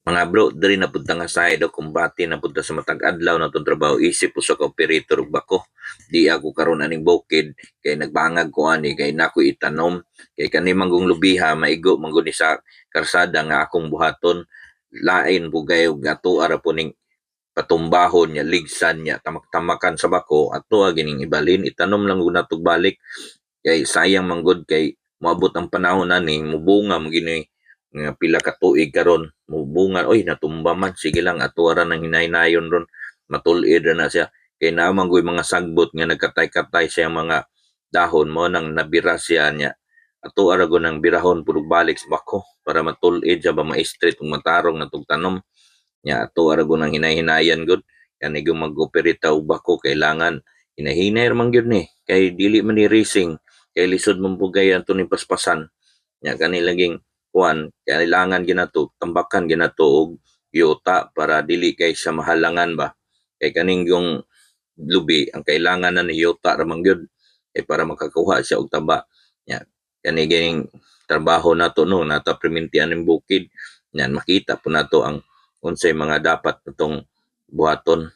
mga bro diri na punta nga side o kumbati na punta sa matag adlaw na tong trabaho isip po sa ka operator ug bako. Di ako karon aning bukid kay nagbangag ko ani kay nako itanom. Kay kani manggong lubiha maigo manggod ni sa karsada nga akong buhaton. Lain bugay ug ato ara po ning patumbahon niya ligsan niya tamak-tamakan sa bako. Ato gining ibalin itanom lang gud natog kay sayang manggod kay moabot ang panahon ani mubunga mo gini nga pila ka tuig karon mubunga oy natumba man. Sige lang ato ra nang hinay-nayon ron. Matul-id na siya. Kay naamang goy mga sagbot nga nagkatay-katay siya mga dahon. Mo nang nabira siya niya. Ato ara go nang birahon puro balik sa bako para matul-id siya ba ma-straight ug matarong natog tanom. Nya ato ara go nang hinay-hinayan gud kani go mag-operate og bako. Kailangan hinahinay man gyud ni. Kay dili man ni racing. Kay lisod man bugay ato ni paspasan. Nya kani laging kuan kailangan ginato tambakan ginato og yuta para dili kay sa mahalangan ba? Kay kaning yung lubi ang kailangan na ni yuta ra man gyud kay para makakuha siya og taba nya kani ganing trabaho nato no nata primintian ng bukid. Yan makita po nato ang unsay mga dapat natong buhaton